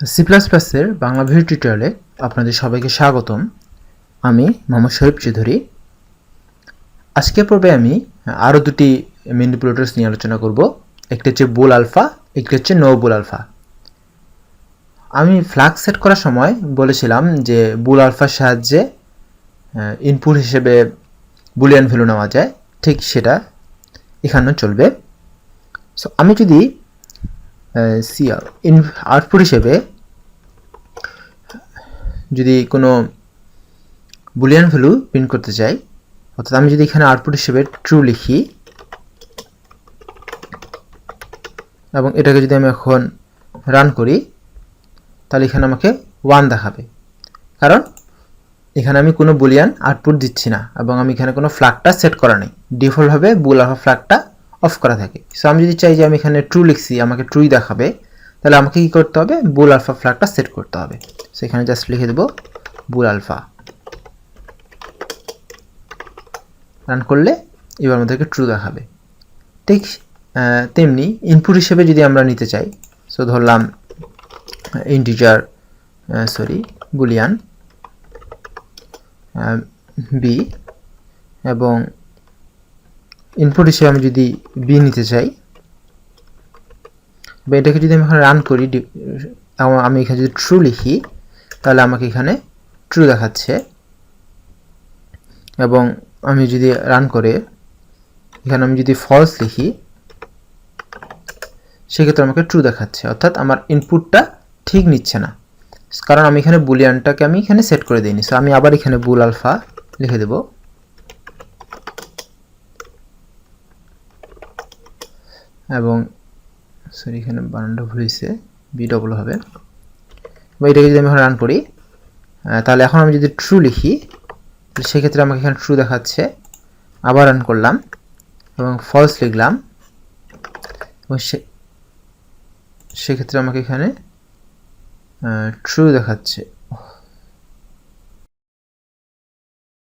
C plus প্লাসের Bangla video টিউটোরিয়ালে আপনাদের সবাইকে স্বাগতম। আমি মোহাম্মদ শরীফ চৌধুরী। আজকের পর্বে আমি আরও দুটি ম্যানিপুলেটরস নিয়ে আলোচনা করব। একটি হচ্ছে বুল আলফা একটি হচ্ছে নো বুল আলফা আমি ফ্লাক্স সেট করার সময় বলেছিলাম যে বুল আলফার সাহায্যে ইনপুট হিসেবে বুলিয়ান ভ্যালু নেওয়া যায়। ঠিক সেটা এখানেও চলবে। সো আমি যদি সি ইন আউটপুট হিসেবে যদি কোনো বুলিয়ান ভ্যালু প্রিন্ট করতে চাই, অর্থাৎ আমি যদি এখানে আউটপুট হিসেবে ট্রু লিখি, এবং এটাকে যদি আমি এখন রান করি, তাহলে এখানে আমাকে ওয়ান দেখাবে। কারণ এখানে আমি কোনো বুলিয়ান আউটপুট দিচ্ছি না, এবং আমি এখানে কোনো ফ্ল্যাগটা সেট করা নেই। ডিফল্টভাবে বুল আলফা ফ্ল্যাগটা অফ করা থাকে। সো আমি যদি চাই যে আমি এখানে ট্রু লিখছি, আমাকে ট্রুই দেখাবে, তাহলে আমাকে কী করতে হবে? বুল আলফা ফ্ল্যাগটা সেট করতে হবে। সো এখানে জাস্ট লিখে দেবো বুল আলফা রান করলে এবার আমাদেরকে ট্রু দেখাবে। ঠিক তেমনি ইনপুট হিসেবে যদি আমরা নিতে চাই সো ধরলাম ইন্টিজার সরি বুলিয়ান বি এবং ইনপুট হিসেবে আমি যদি বি নিতে চাই, বা এটাকে যদি আমি এখানে রান করি আমি এখানে যদি ট্রু লিখি, তাহলে আমাকে এখানে ট্রু দেখাচ্ছে। এবং আমি যদি রান করে, এখানে আমি যদি ফলস লিখি, সেক্ষেত্রে আমাকে ট্রু দেখাচ্ছে। অর্থাৎ আমার ইনপুটটা ঠিক নিচ্ছে না। কারণ আমি এখানে বুলিয়ানটাকে আমি এখানে সেট করে দিইনি। সো আমি আবার এখানে বুল আলফা লিখে দেব। এবং সরি এখানে বানানটা ভুল হয়েছে বি ডবল হবে। বা এটাকে যদি আমি এখন রান করি তাহলে এখন আমি যদি ট্রু লিখি সেক্ষেত্রে আমাকে এখানে ট্রু দেখাচ্ছে। আবার রান করলাম এবং ফলস লিখলাম। এবং সেক্ষেত্রে আমাকে এখানে ট্রু দেখাচ্ছে।